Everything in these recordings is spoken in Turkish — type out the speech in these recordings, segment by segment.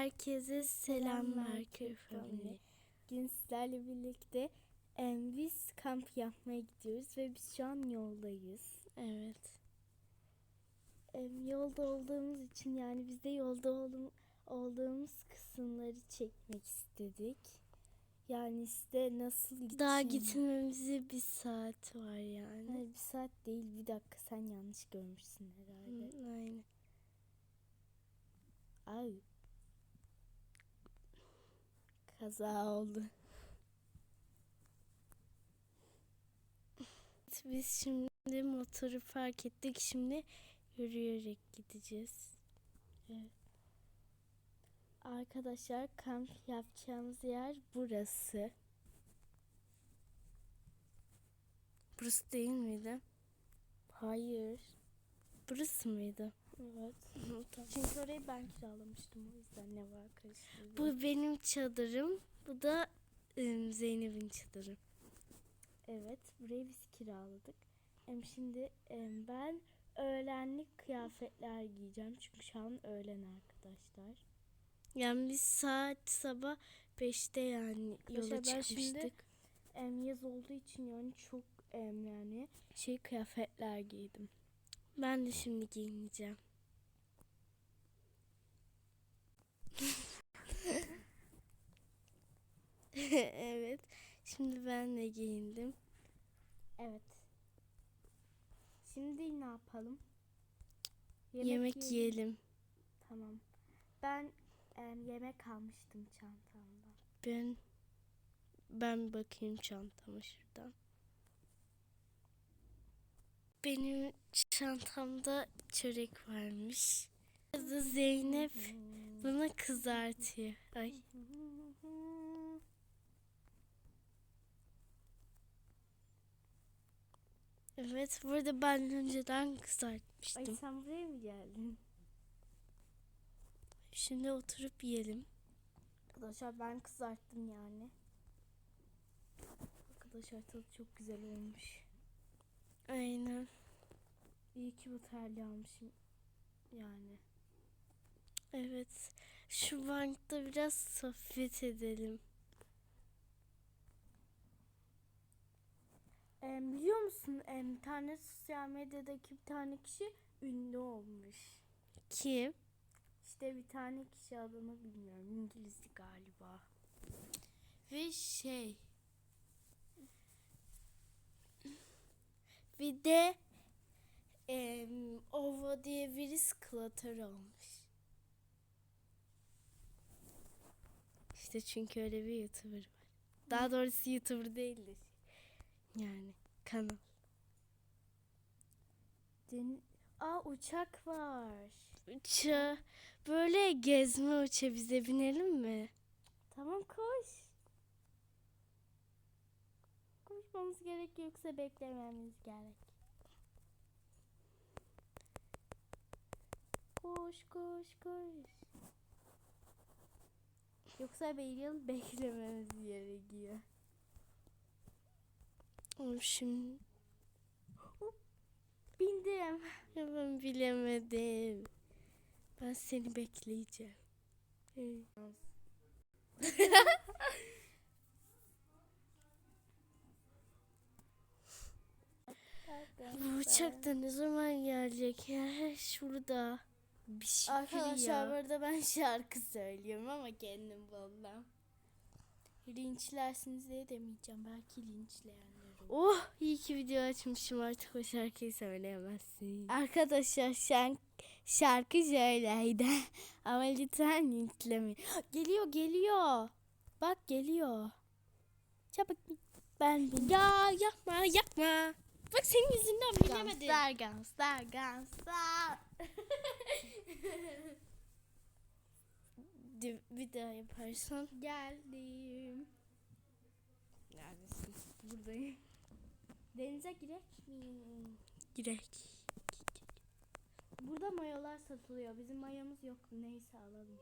Herkese selamlar Family. Bugün sizlerle birlikte em, biz kamp yapmaya gidiyoruz ve biz şu an yoldayız. Evet. Em, yolda olduğumuz için yani biz de yolda olduğum- olduğumuz kısımları çekmek istedik. Yani size nasıl gideceğini... Daha gitmemize bir saat var yani. Hayır, bir saat değil bir dakika sen yanlış görmüşsün herhalde. Hı, Aynen. Ay. Kaza oldu. Biz şimdi motoru park ettik. Şimdi yürüyerek gideceğiz. Arkadaşlar kamp yapacağımız yer burası. Burası değil miydi? Hayır. Burası mıydı? Evet. Tamam. Çünkü orayı ben kiralamıştım o yüzden ne var karıştırdım. Bu benim çadırım. Bu da ım, Zeynep'in çadırı. Evet burayı biz kiraladık. Hem şimdi em, ben öğlenlik kıyafetler giyeceğim. Çünkü şu an öğlen arkadaşlar. Yani biz saat sabah 5'te yani yola Arkadaşlar ben şimdi- çıkmıştık. Em, yaz olduğu için yani çok em, yani şey kıyafetler giydim. Ben de şimdi giyineceğim. evet. Şimdi ben de giyindim. Evet. Şimdi ne yapalım? Yemek, yiyelim. yiyelim. Tamam. Ben em, yemek almıştım çantamda. Ben ben bakayım çantama şuradan. Benim çantamda çörek varmış. Kızı Zeynep bana kızartıyor. Ay. Evet, burada ben önceden Ay kızartmıştım. sen buraya mı geldin? Şimdi oturup yiyelim. Arkadaşlar ben kızarttım yani. Arkadaşlar tadı çok güzel olmuş. Aynen. İyi ki bu terliği almışım. Yani. Evet. Şu bankta biraz sohbet edelim. Em, biliyor musun em, bir tane sosyal medyadaki bir tane kişi ünlü olmuş. Kim? İşte bir tane kişi adını bilmiyorum. İngilizdi galiba. Ve şey. Bir de em, Ovo diye virüs klatör olmuş. İşte çünkü öyle bir YouTuber var. Daha doğrusu YouTuber değildir. Yani kanal. Den Aa uçak var. Uça böyle gezme uça bize binelim mi? Tamam koş. Koşmamız gerek yoksa beklememiz gerek. Koş koş koş. Yoksa bir yıl beklememiz gerekiyor. Şimdi Bindim. ya ben bilemedim. Ben seni bekleyeceğim. Evet. Bu uçak da ne zaman gelecek ya? Şurada. Bir şey Arkadaşlar ya. burada ben şarkı söylüyorum ama kendim buldum. Linçlersiniz diye demeyeceğim. Belki linçleyenler olur. Oh iyi ki video açmışım artık o şarkıyı söyleyemezsin. Arkadaşlar şan şarkı şöyleydi. Ama lütfen linçlemeyin. Geliyor geliyor. Bak geliyor. Çabuk. Ben. Ya yapma yapma. Bak senin yüzünden bilemedim. Gangster gangster. De- Bir daha yaparsan. Geldim. Neredesin? Buradayım. Denize girek mi? Girek. Burada mayolar satılıyor. Bizim mayomuz yok. Neyse alalım.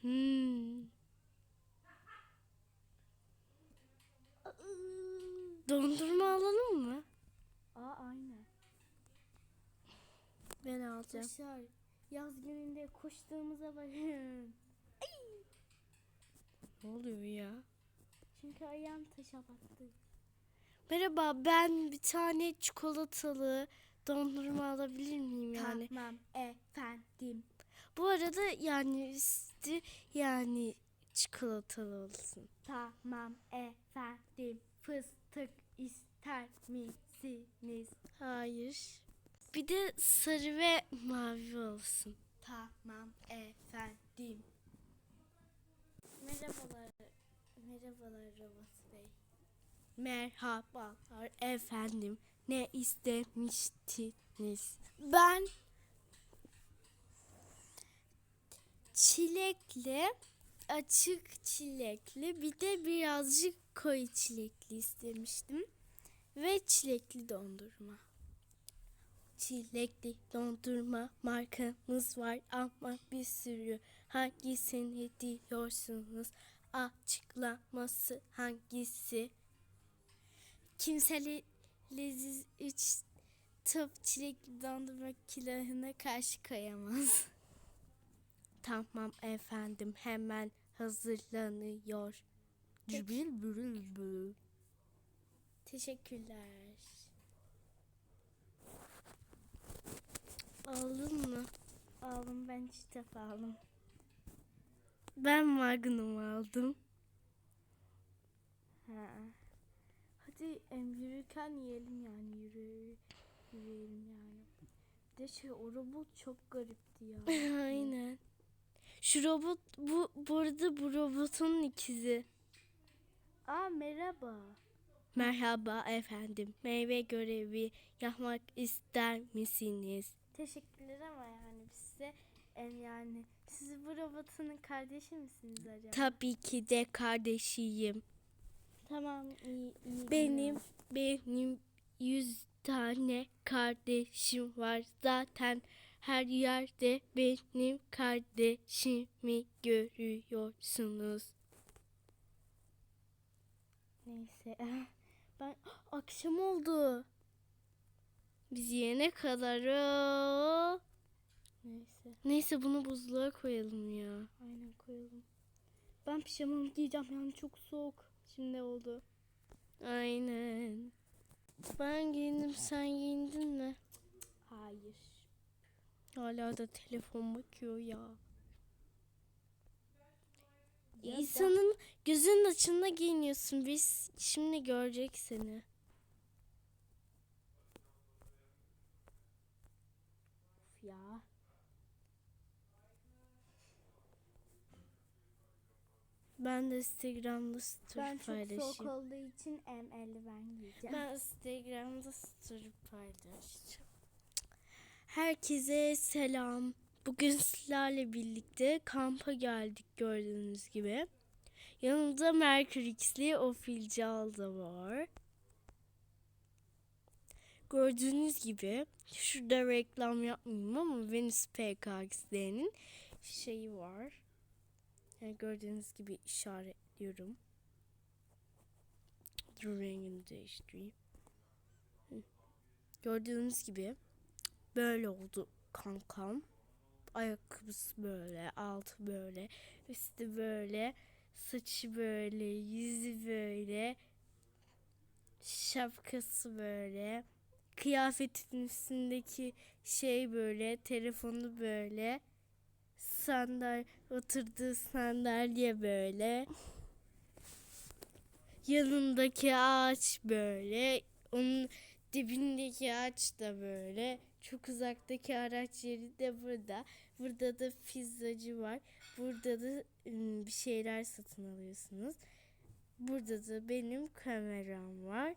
Hmm. Dondurma alalım mı? Aa aynen. Ben alacağım. Arkadaşlar yaz gününde koştuğumuza bakın. Ay Ne oluyor ya? Çünkü ayağım taşa battı. Merhaba ben bir tane çikolatalı dondurma alabilir miyim yani? Tamam efendim. Bu arada yani üstü yani çikolatalı olsun. Tamam efendim. Fıstık ister misiniz? Hayır. Bir de sarı ve mavi olsun. Tamam efendim. Merhabalar. Merhabalar Robot Bey. Merhabalar efendim. Ne istemiştiniz? Ben çilekli, açık çilekli bir de birazcık koyu çilekli istemiştim. Ve çilekli dondurma. Çilekli dondurma markamız var ama bir sürü. Hangisini diyorsunuz? Açıklaması hangisi? Kimseli leziz 3 top çilekli dondurma külahına karşı koyamaz. Tamam efendim hemen hazırlanıyor. Peki. Teşekkürler. Aldın mı? Aldım ben çiçek aldım. Ben magnum aldım. Ha. Hadi em, yürürken yiyelim yani yürü, yürüyelim yani. Bir de şey o robot çok garipti ya. Aynen. Şu robot bu bu arada bu robotun ikizi. Aa merhaba. Merhaba efendim. Meyve görevi yapmak ister misiniz? Teşekkürler ama yani biz size em, yani siz bu robotun kardeşi misiniz acaba? Tabii ki de kardeşiyim. tamam iyi iyi. Benim benim yüz tane kardeşim var. Zaten her yerde benim kardeşimi görüyorsunuz. Neyse. Ben akşam oldu. Biz yene kadar o. Neyse. Neyse bunu buzluğa koyalım ya. Aynen koyalım. Ben pijamamı giyeceğim yani çok soğuk. Şimdi oldu. Aynen. Ben giyindim sen giyindin mi? Hayır. Hala da telefon bakıyor ya. İnsanın gözünün açında giyiniyorsun. Biz şimdi görecek seni. Of ya. Ben de Instagram'da story Ben çok paylaşayım. soğuk olduğu için em eldiven giyeceğim. Ben Instagram'da story paylaşacağım. Herkese selam. Bugün sizlerle birlikte kampa geldik gördüğünüz gibi. Yanımda Merkürix'li Ofilcal da var. Gördüğünüz gibi şurada reklam yapmayayım ama Venüs PKX'lerinin şeyi var. Yani gördüğünüz gibi işaretliyorum. Dur rengini değiştireyim. Gördüğünüz gibi böyle oldu kankam. Ayakkabısı böyle, altı böyle, üstü böyle, saçı böyle, yüzü böyle, şapkası böyle, kıyafetin üstündeki şey böyle, telefonu böyle, sandal oturduğu sandalye böyle. Yanındaki ağaç böyle. Onun dibindeki ağaç da böyle. Çok uzaktaki araç yeri de burada. Burada da pizzacı var. Burada da bir şeyler satın alıyorsunuz. Burada da benim kameram var.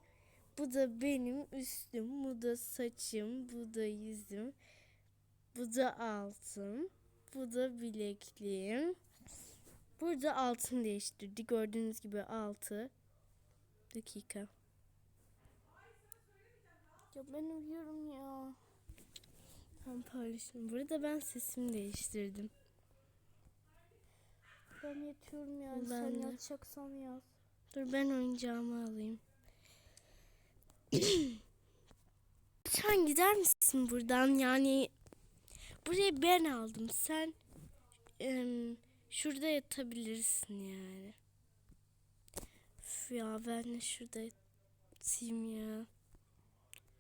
Bu da benim üstüm. Bu da saçım. Bu da yüzüm. Bu da altım. Bu da bilekliğim. Burada altın değiştirdi. Gördüğünüz gibi altı. Dakika. Ya ben uyuyorum ya. Ben paylaştım. Burada ben sesimi değiştirdim. Ben yatıyorum yani. Ben Sen de. yatacaksan yat. Dur ben oyuncağımı alayım. Sen gider misin buradan? Yani burayı ben aldım. Sen em, Şurada yatabilirsin yani. Üf ya ben de şurada yatayım ya.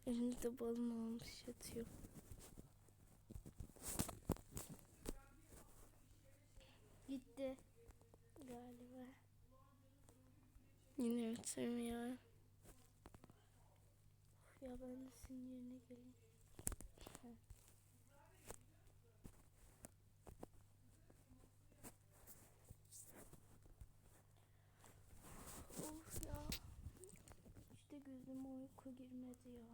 Elimde balon olmuş yatıyor. Gitti. Galiba. Yine yatayım ya. Ya ben de senin yerine geleyim. Of ya. İşte gözüme uyku girmedi ya.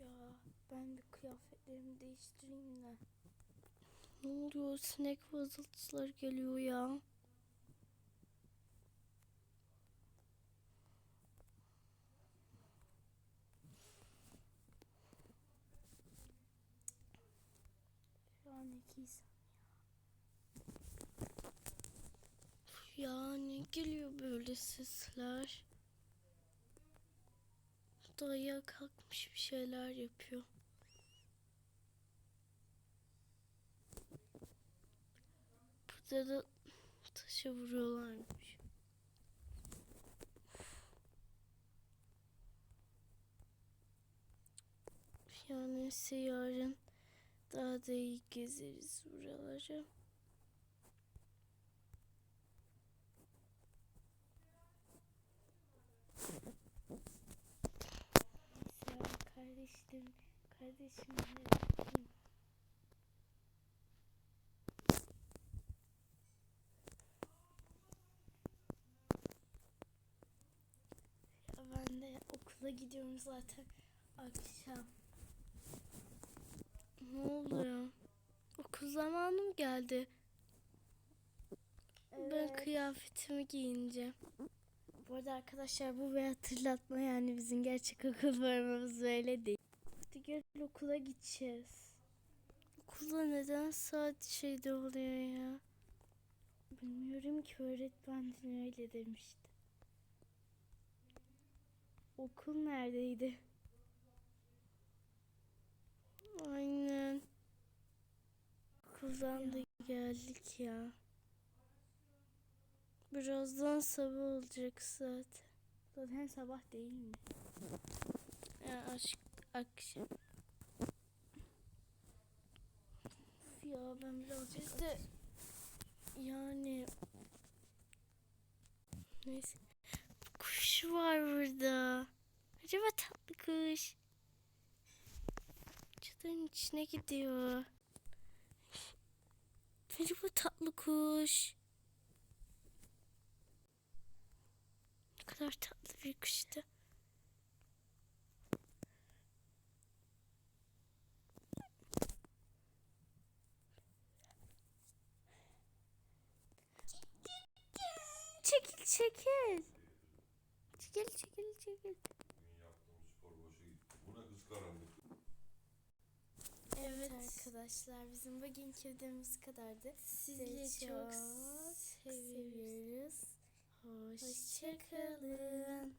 Ya ben bir kıyafetlerimi değiştireyim de. Ne oluyor? Sinek vızıltılar geliyor ya. Şu an Ya ne geliyor böyle sesler? Dayıya kalkmış bir şeyler yapıyor. Da taşa vuruyorlarmış. Yani neyse yarın daha da iyi gezeriz buraları. Ya kardeşim, kardeşimle bakayım. Ya ben okula gidiyorum zaten akşam. Ne oluyor? Okul zamanı mı geldi? Ben kıyafetimi giyince. Bu arada arkadaşlar bu bir hatırlatma yani bizim gerçek okul formamız öyle değil. Hadi gel okula gideceğiz. Okulda neden saat şeyde oluyor ya? Bilmiyorum ki öğretmen öyle demişti. Okul neredeydi? Aynen. Okuldan da geldik ya. Birazdan sabah olacak zaten. Zaten sabah değil mi? Ya aşk akşam. Üf ya ben birazcık de yani neyse. Kuş var burada. Acaba tatlı kuş. Çadırın içine gidiyor. Acaba tatlı kuş. Ne kadar tatlı bir kuştu. Çekil çekil. Çekil çekil çekil. Bugün yaptığım spor boşa gitti. Bu ne kız karanlık? Evet arkadaşlar bizim bugünkü videomuz kadardı. Sizi çok çok seviyoruz. Hoşçakalın.